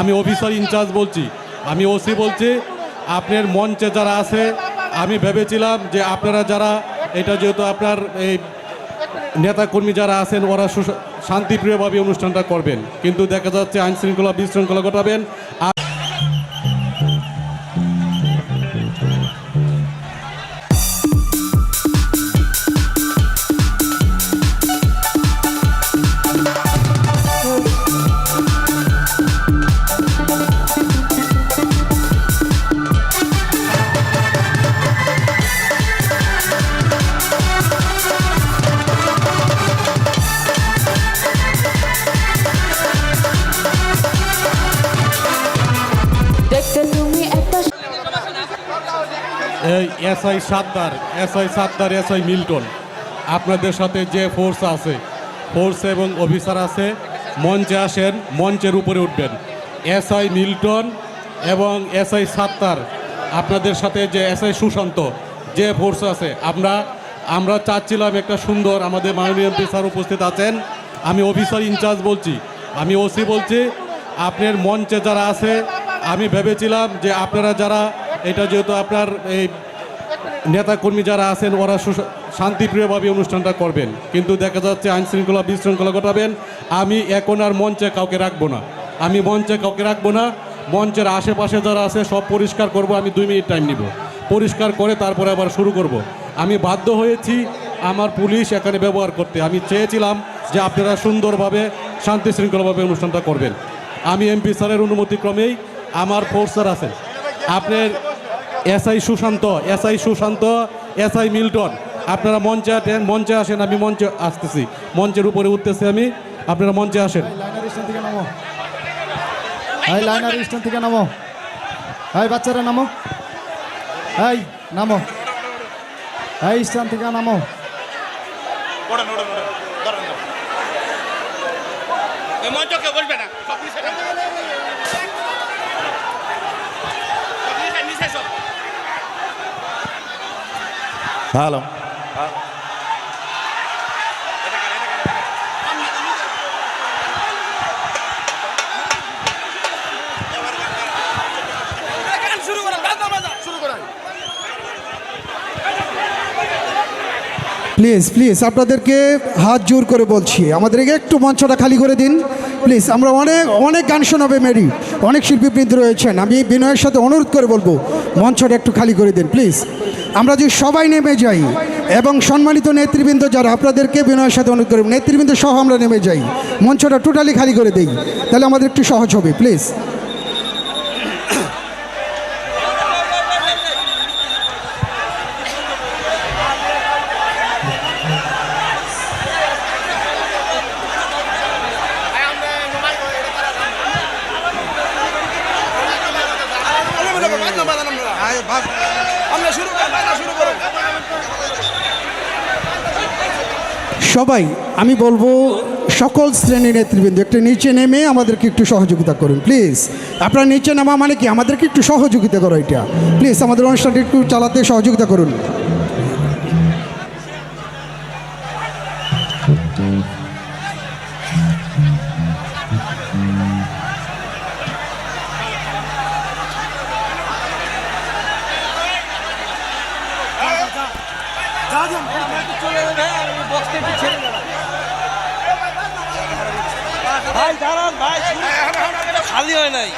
আমি officer in charge বলছি। আমি ওসি বলছি, আপনার মঞ্চে যারা আছে, আমি ভেবেছিলাম যে আপনারা যারা, এটা যেহেতু আপনার এই নেতাকর্মী যারা আছেন, ওরা শান্তিপ্রিয়ভাবে অনুষ্ঠানটা করবেন। কিন্তু দেখা যাচ্ছে আইনশৃঙ্খলা, বিশৃঙ্খলা ঘটাবেন। আর এই SI Saddar SI Saddar, SI Milton. আপনাদের সাথে যে ফোর্স আছে ফোর্স এবং অফিসার আছে, মঞ্চে আসেন, মঞ্চের উপরে উঠবেন। এসআই মিল্টন এবং এসআই সাত্তার আপনাদের সাথে যে এসআই সুশান্ত, যে ফোর্স আছে, আমরা আমরা চাচ্ছিলাম একটা সুন্দর আমাদের মাননীয় এমপি স্যার উপস্থিত আছেন। আমি অফিসার ইনচার্জ বলছি, আমি ওসি বলছি, আপনার মঞ্চে যারা আছে, আমি ভেবেছিলাম যে আপনারা যারা এটা যেহেতু আপনার এই নেতাকর্মী যারা আছেন, ওরা শান্তিপ্রিয়ভাবে অনুষ্ঠানটা করবেন। কিন্তু দেখা যাচ্ছে আইন শৃঙ্খলা বিশৃঙ্খলা ঘটাবেন। আমি এখন আর মঞ্চে কাউকে রাখব না। আমি মঞ্চে কাউকে রাখব না। মঞ্চের আশেপাশে যারা আছে, সব পরিষ্কার করব। আমি দুই মিনিট টাইম নিব। পরিষ্কার করে তারপরে আবার শুরু করব। আমি বাধ্য হয়েছি আমার পুলিশ এখানে ব্যবহার করতে। আমি চেয়েছিলাম যে আপনারা সুন্দরভাবে শান্তি শৃঙ্খলাভাবে অনুষ্ঠানটা করবেন। আমি এমপি স্যারের অনুমতিক্রমেই আমার ফোর্সার আছে আপনার SI Sushanta SI Sushanta SI Milton. আপনারা মঞ্চে আসেন মঞ্চে আসেন আমি মঞ্চে আসতেছি। মঞ্চের উপরে উঠতেছি আমি। আপনারা মঞ্চে আসেন। এই লাইনার স্ট্যান্ড থেকে নামো। এই বাচ্চারা নামো। এই নামো। এই স্ট্যান্ড থেকে নামো। ওই মঞ্চ কেউ বসবে না সব নিচে নামো। সব নিচে, নিচে সব। হ্যালো। প্লিজ প্লিজ আপনাদেরকে হাত জোর করে বলছি। আমাদেরকে একটু মঞ্চটা খালি করে দিন। প্লিজ আমরা অনেক অনেক গান শোনাবে মেরি অনেক শিল্পীবৃন্দ রয়েছেন। আমি বিনয়ের সাথে অনুরোধ করে বলব, মঞ্চটা একটু খালি করে দিন প্লিজ আমরা যদি সবাই নেমে যাই এবং সম্মানিত নেতৃবৃন্দ যারা, আপনাদেরকে বিনয়ের সাথে অনুরোধ করব, নেতৃবৃন্দ সহ আমরা নেমে যাই। মঞ্চটা টোটালি খালি করে দেই। তাহলে আমাদের একটু সহজ হবে প্লিজ আমরা শুরু করো, বাজা শুরু করো। সবাই, আমি বলব সকল শ্রেণি নেতৃবৃন্দ, একটু নিচে নেমে আমাদেরকে একটু সহযোগিতা করুন প্লিজ আপনারা নিচে নামা মানে কি? আমাদেরকে একটু সহযোগিতা করো এটা। প্লিজ আমাদের অনুষ্ঠানটি একটু চালাতে সহযোগিতা করুন। খালি হয় নাই